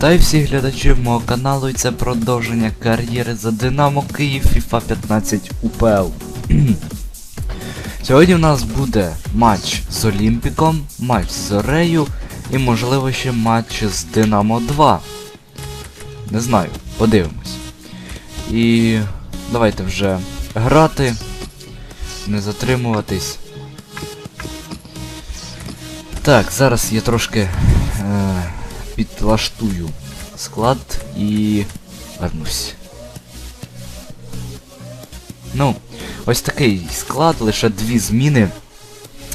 Вітаю всіх глядачів мого каналу і це продовження кар'єри за Динамо Київ FIFA 15 УПЛ. Сьогодні в нас буде матч з Олімпіком, матч з Зорею і можливо ще матч з Динамо 2. Не знаю, подивимось. І давайте вже грати, не затримуватись. Так, зараз я трошки е, підлаштую склад і вернусь. Ну, ось такий склад, лише дві зміни.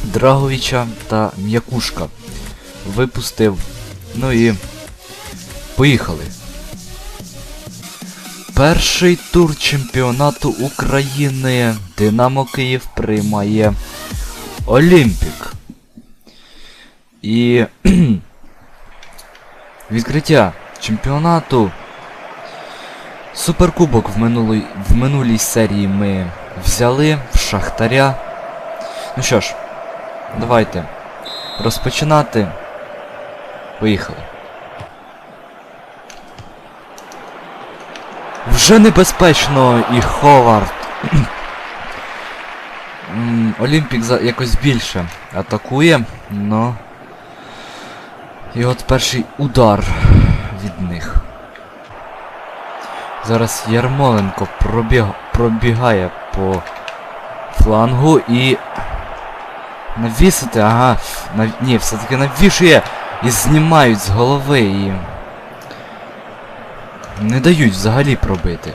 Драговича та М'якушка. Випустив. Ну і поїхали. Перший тур чемпіонату України Динамо Київ приймає Олімпік. І відкриття чемпіонату. Суперкубок в минулій, в минулій серії ми взяли в Шахтаря. Ну що ж, давайте розпочинати. Поїхали. Вже небезпечно і Ховард. Олімпік якось більше атакує, но. І от перший удар від них. Зараз Ярмоленко пробіг... пробігає по флангу і. Навісити, ага. Нав... Ні, все-таки навішує і знімають з голови і. Не дають взагалі пробити.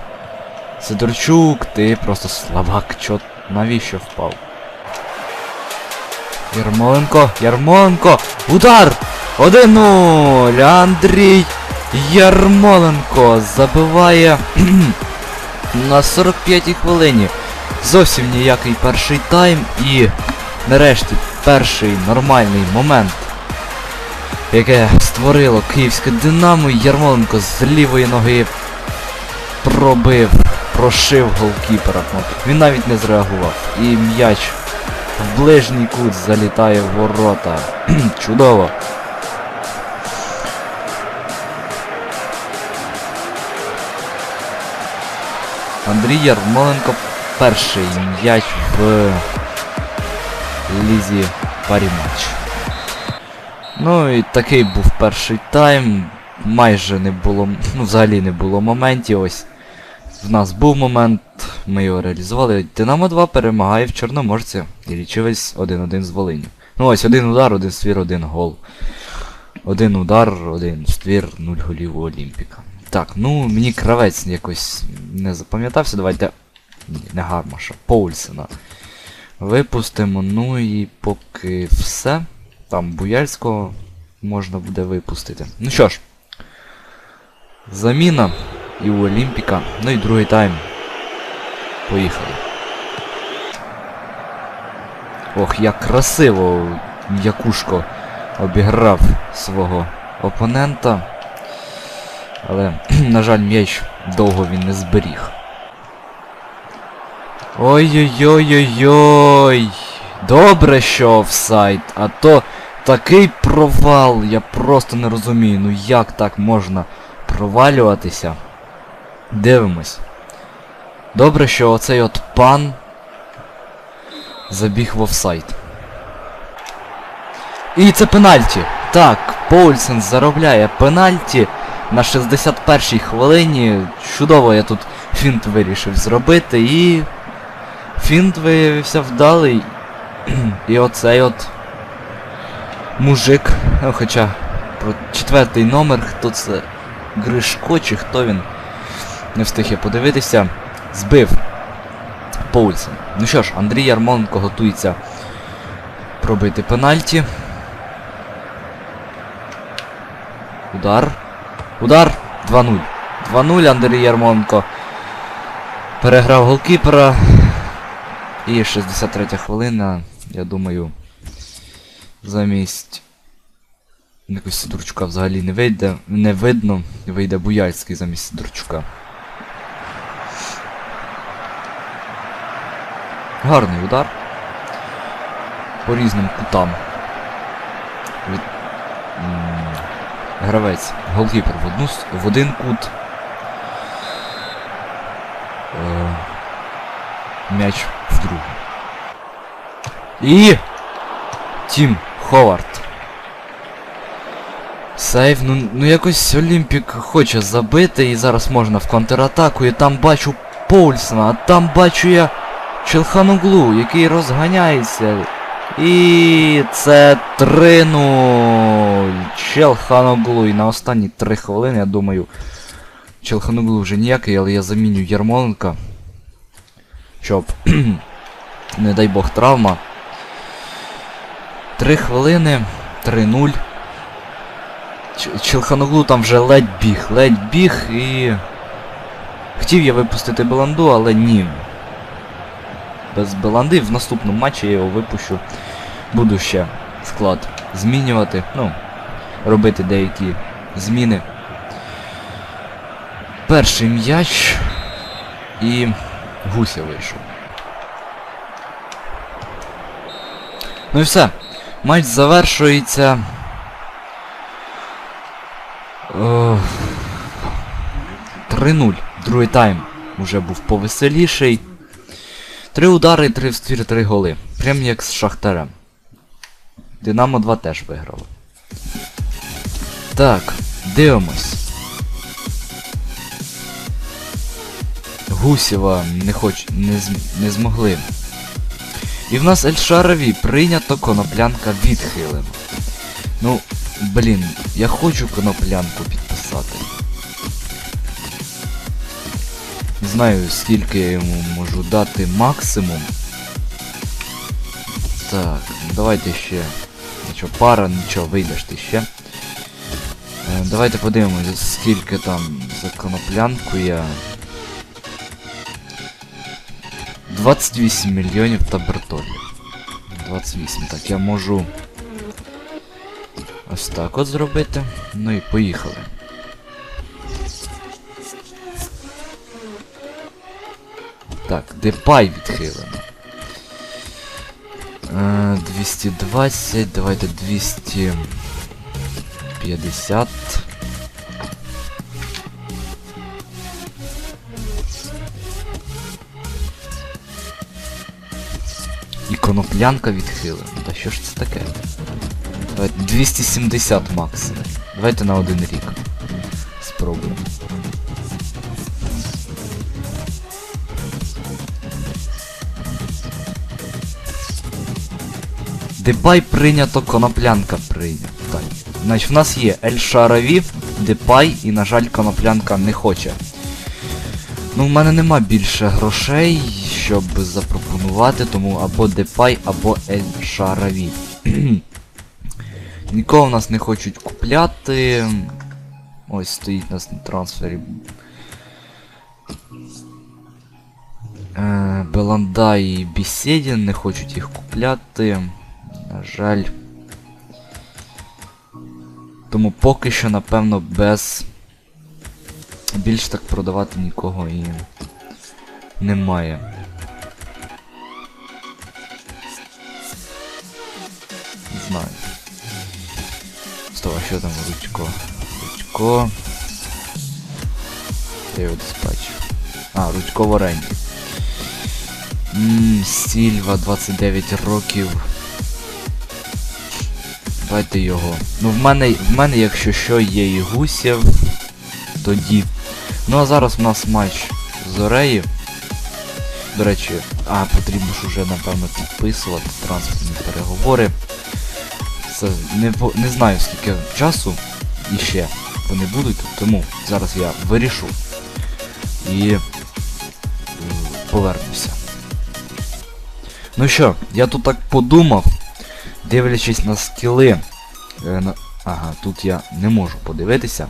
Сидорчук, ти просто слабак, чо навіщо впав? Ярмоленко, Ярмоленко! Удар! 1-0! Андрій Ярмоленко забиває на 45-й хвилині. Зовсім ніякий перший тайм і нарешті перший нормальний момент, яке створило київське Динамо. Ярмоленко з лівої ноги пробив, прошив голкіпера. Він навіть не зреагував. І м'яч в ближній кут залітає в ворота. Чудово. Андрій Ярмоленко перший м'яч в лізі парі матч. Ну і такий був перший тайм. Майже не було, ну взагалі не було моментів. Ось в нас був момент, ми його реалізували. Динамо 2 перемагає в Чорноморці. І лічивець 1-1 з Волиню. Ну ось один удар, один ствір, один гол. Один удар, один ствір, нуль голів у Олімпіка. Так, ну мені кравець якось не запам'ятався. Давайте. Ні, не Гармаша, Поульсена. Випустимо, ну і поки все. Там Буяльського можна буде випустити. Ну що ж. Заміна і у Олімпіка. Ну і другий тайм. Поїхали. Ох, як красиво Якушко обіграв свого опонента. Але, на жаль, м'яч довго він не зберіг. Ой-ой-ой-ой-ой. Добре, що офсайд, а то такий провал, я просто не розумію, ну як так можна провалюватися. Дивимось. Добре, що оцей от пан забіг в офсайд. І це пенальті. Так, Поульсен заробляє пенальті на 61-й хвилині. Чудово я тут фінт вирішив зробити і. Фінт виявився вдалий. І оцей от мужик, ну, хоча про четвертий номер, хто це Гришко чи хто він, не встиг я подивитися, збив Поульсен. Ну що ж, Андрій Ярмоленко готується пробити пенальті. Удар. Удар. 2-0. 2-0 Андрій Ярмоленко. Переграв голкіпера. І 63 хвилина, я думаю, замість якось Сидорчука взагалі не вийде, не видно, вийде Буяльський замість Сидорчука. Гарний удар. По різним кутам. Від... гравець, голкіпер в одну в один кут. Е, м'яч в другу. І. Тім Ховард. Сейв, ну, ну якось Олімпік хоче забити і зараз можна в контратаку. І там бачу Поульсона, а там бачу я Челхануглу, який розганяється. І це 3-0. Челханоглу. І на останні 3 хвилини, я думаю, Челханоглу вже ніякий, але я заміню Ярмоленка. Щоб, не дай Бог, травма. 3 хвилини, 3-0. Ч- Челханоглу там вже ледь біг, ледь біг і. Хотів я випустити Беланду, але ні. Без Беланди в наступному матчі я його випущу. Буду ще склад змінювати. Ну, робити деякі зміни. Перший м'яч і Гуся вийшов. Ну і все. Матч завершується. О, 3-0. Другий тайм уже був повеселіший. Три удари, три в ствір, три голи. Прям як з Шахтарем. Динамо 2 теж виграло. Так, дивимось. Гусєва не хоч не, зм... не змогли. І в нас Ельшарові прийнято коноплянка відхилено. Ну, блін, я хочу коноплянку підписати. Не знаю, скільки я йому можу дати максимум. Так, давайте ще. Нічого, пара, нічого, вийдеш ти ще. Е, давайте подивимось, скільки там за коноплянку я. 28 мільйонів та бертолів. 28. Так, я можу ось так от зробити. Ну і поїхали. Так, депай відхилено. Е, 220, давайте 250. Коноплянка відхилена. Та що ж це таке? 270 максимум. Давайте на один рік. Спробуємо. Депай прийнято, коноплянка прийнято. Так. Значить, в нас є Ель Шараві, Депай і, на жаль, коноплянка не хоче. Ну, в мене нема більше грошей, щоб запропонувати, тому або Депай, або Ель Шараві. Нікого в нас не хочуть купляти. Ось стоїть у нас на трансфері. Е, Беланда і Бісєдін не хочуть їх купляти. На жаль. Тому поки що, напевно, без. Більш так продавати нікого і немає. Не знаю. Стоп, а що там ручко? Ручко. Я його бачив. А, ручко в оренді. Ммм, Сільва, 29 років. Давайте його. Ну в мене, в мене, якщо що, є і Гусєв, тоді. Ну а зараз у нас матч з Ореї. До речі, а, потрібно ж уже, напевно, підписувати транспортні переговори. Це не, не знаю скільки часу іще вони будуть, тому зараз я вирішу і е, повернуся. Ну що, я тут так подумав, дивлячись на скіли. Е. Ага, тут я не можу подивитися.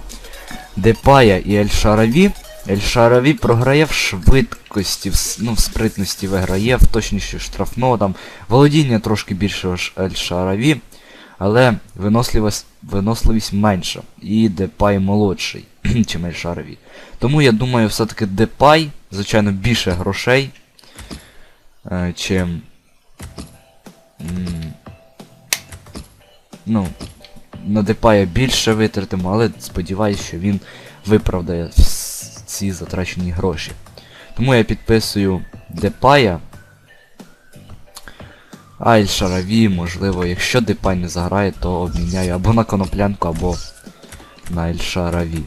Депая і Ельшараві. Ельшараві програє в швидкості, в, ну, в спритності виграє, в точності штрафного, там володіння трошки більше Ельшараві, але виносливість, виносливість менша. І Депай молодший, чим Ельшараві. Тому я думаю, все-таки Депай, звичайно, більше грошей, е, чим. Ну, на Депая більше витратимо, але сподіваюся, що він виправдає ці затрачені гроші. Тому я підписую Депая. А Ель Шараві, можливо, якщо Депай не заграє, то обміняю або на коноплянку, або на Ель Шараві.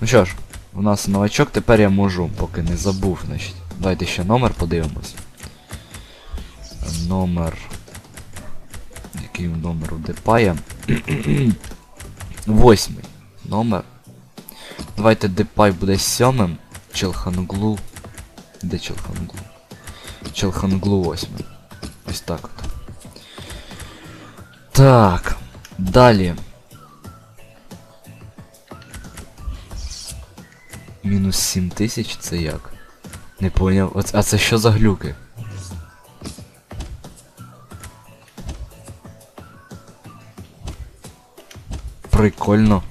Ну що ж, у нас новачок, тепер я можу, поки не забув, значить. Давайте ще номер подивимось. Номер. Який номер у Депая? Восьмий номер. Давайте Депай буде сьомим. Челханглу. Де Челханглу? Челханглу восьмий. Ось так от. Так. Далі. Мінус 7 тисяч це як? Не поняв. А це що за глюки? Прикольно.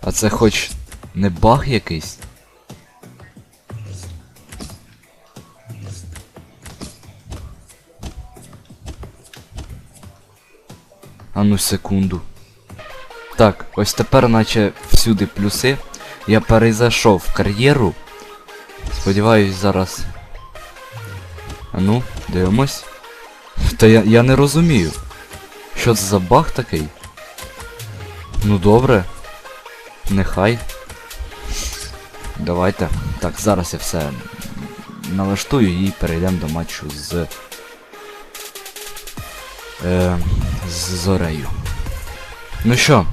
А це хоч не баг якийсь? А ну секунду. Так, ось тепер наче всюди плюси. Я перейшов в кар'єру. Сподіваюсь зараз. А ну, дивимось. Та я, я не розумію. Що це за баг такий? Ну добре. Нехай. Давайте. Так, зараз я все налаштую і перейдемо до матчу з. Е, з Зорею. Ну що?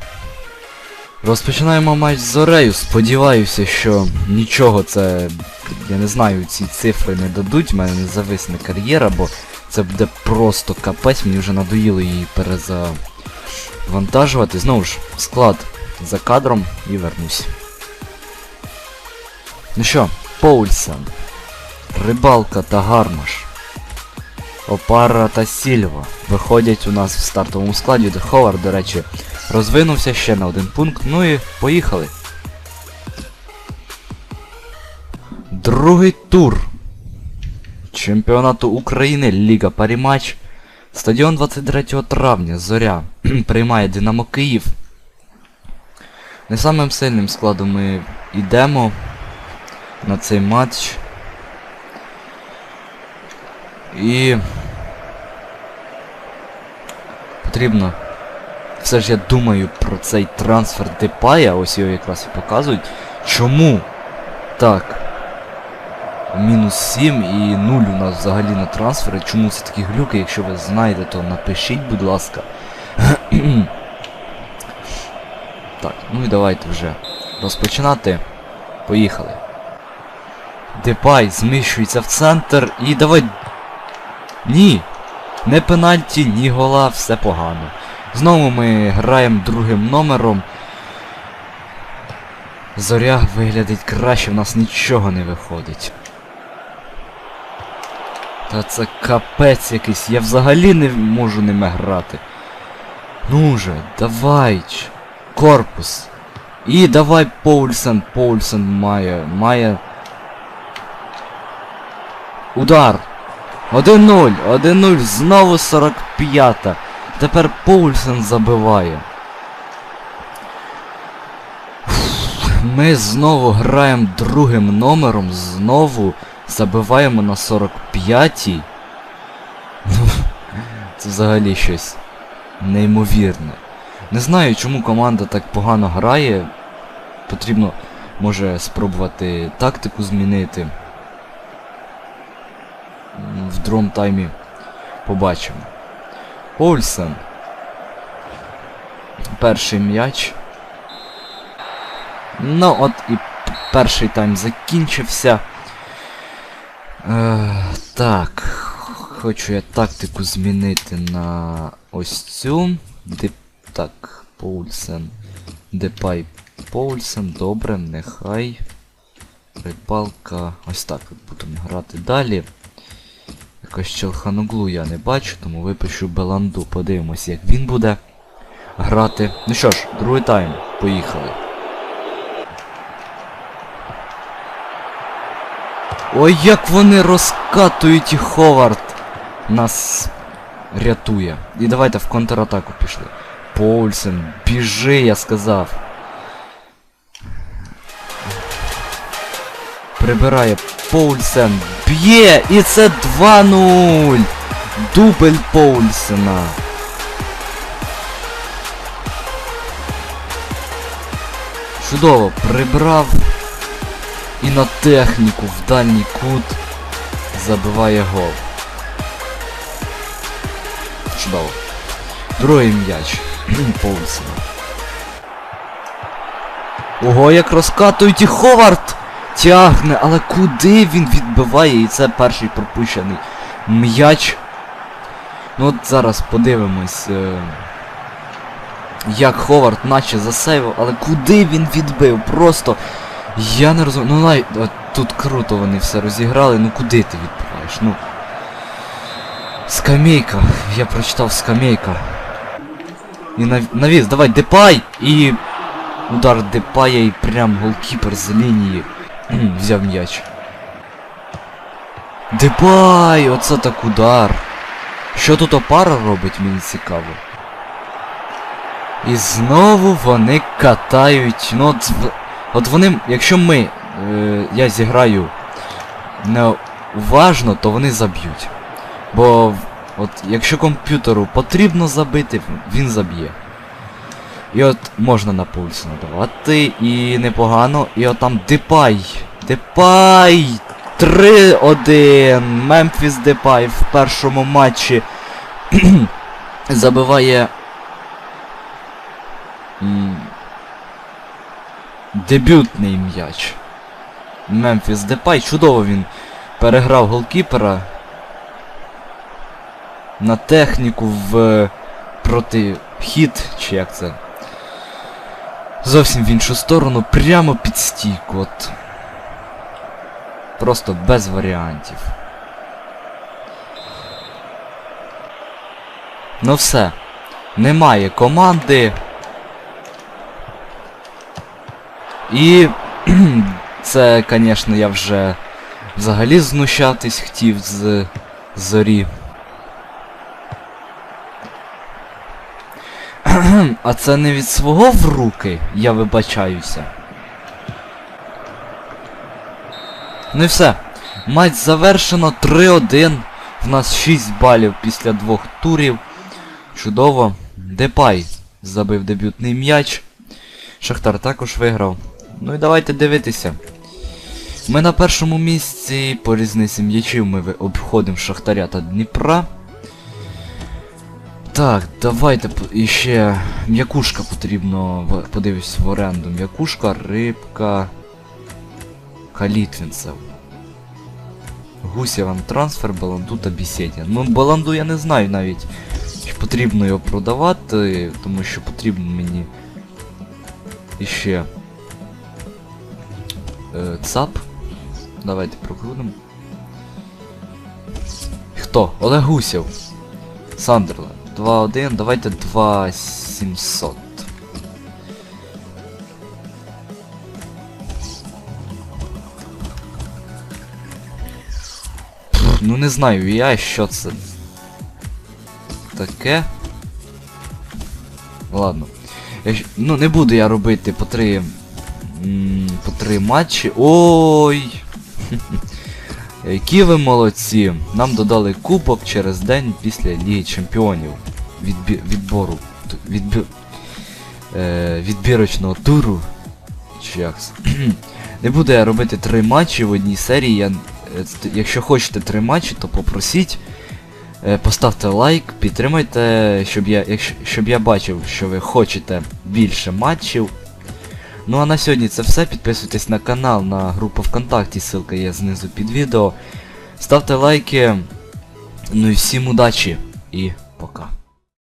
Розпочинаємо матч з Зорею. Сподіваюся, що нічого це. Я не знаю, ці цифри не дадуть, в мене не зависне кар'єра, бо це буде просто капець, мені вже надоїло її перезавантажувати. Знову ж, склад за кадром і вернусь. Ну що, Поульсон, Рибалка та Гармаш. Опара та Сільва виходять у нас в стартовому складі, де Ховард, до речі, розвинувся ще на один пункт. Ну і поїхали. Другий тур чемпіонату України Ліга Паріматч. Стадіон 23 травня. Зоря приймає Динамо Київ. Не самим сильним складом ми йдемо на цей матч. І потрібно. Все ж я думаю про цей трансфер Депая, ось його якраз і показують. Чому так? Мінус 7 і 0 у нас взагалі на трансфери. Чому це такі глюки? Якщо ви знаєте, то напишіть, будь ласка. так, ну і давайте вже розпочинати. Поїхали. Депай зміщується в центр і давай. Ні! Не пенальті, ні гола, все погано. Знову ми граємо другим номером. Зоря виглядить краще, в нас нічого не виходить. Та це капець якийсь, я взагалі не можу ними грати. Ну же, давай. Корпус. І давай Поульсен. Поульсен має. має. Удар. 1-0. 1-0. Знову 45-та. Тепер Поульсен забиває. Ми знову граємо другим номером, знову забиваємо на 45-й. Ну, Це взагалі щось неймовірне. Не знаю, чому команда так погано грає. Потрібно, може, спробувати тактику змінити. В другому таймі побачимо. Ольсен. Перший м'яч. Ну, от і перший тайм закінчився. Е, так. Хочу я тактику змінити на ось цю. Деп... Так, Поульсен. Депай Поульсен. Добре, нехай. Рибалка. Ось так будемо грати далі. Якось Челханоглу я не бачу, тому випишу Беланду. Подивимось, як він буде грати. Ну що ж, другий тайм. Поїхали. Ой, як вони розкатують і Ховард нас рятує. І давайте в контратаку пішли. Поульсен, біжи, я сказав. Прибирає Поульсен. Б'є! І це 2-0! Дубль Поульсена. Чудово, прибрав і на техніку в дальній кут забиває гол. Чудово. Другий м'яч. Поульсена. Ого, як розкатують і Ховард! Тягне, але куди він відбиває? І це перший пропущений м'яч. Ну от зараз подивимось. Е як Ховард наче засейвив, але куди він відбив? Просто. Я не розумію. Ну от тут круто вони все розіграли, ну куди ти відбиваєш? Ну. Скамейка. Я прочитав скамейка. І нав... навіс, давай, Депай! І удар Депая і прям голкіпер з лінії. Взяв м'яч. Депай! Оце так удар. Що тут опара робить, мені цікаво. І знову вони катають. Ну от, вони, якщо ми, е, я зіграю неуважно, то вони заб'ють. Бо от якщо комп'ютеру потрібно забити, він заб'є. І от можна на пульс надавати, і непогано. І от там Депай. Депай! 3-1. Мемфіс Депай в першому матчі забиває. Дебютний м'яч. Мемфіс Депай. Чудово він переграв голкіпера. На техніку в протихід, чи як це? Зовсім в іншу сторону, прямо під стійку. От. Просто без варіантів. Ну все. Немає команди. І це, звісно, я вже взагалі знущатись хотів з зорі. А це не від свого в руки, я вибачаюся. Ну і все. Матч завершено 3-1. В нас 6 балів після двох турів. Чудово. Депай забив дебютний м'яч. Шахтар також виграв. Ну і давайте дивитися. Ми на першому місці по різниці м'ячів ми обходимо Шахтаря та Дніпра. Так, давайте іще м'якушка потрібно, подивись в оренду. М'якушка, рибка. Калітвінцев. Гусєван трансфер, Баланду та Бісєдін. Ну, Баланду я не знаю навіть, потрібно його продавати, тому що потрібно мені іще е, ЦАП. Давайте прокрутимо. Хто? Олег Гусєв. Сандерленд. 2-1, давайте 2-700. Ну не знаю я, що це таке. Ладно. Якщо- Ну не буду я робити по три. По три матчі. Ой! Які ви молодці! Нам додали кубок через день після Ліги Чемпіонів. Відбі... Відбору. Відбі... Е... Відбірочного туру. Чи як? Не буду я робити три матчі в одній серії. Я... е, Якщо хочете три матчі, то попросіть. Е, Поставте лайк, підтримайте, щоб я, якщо, щоб я бачив, що ви хочете більше матчів. Ну а на сьогодні це все. Підписуйтесь на канал, на групу ВКонтакті, ссылка є знизу під відео. Ставте лайки. Ну і всім удачі і пока.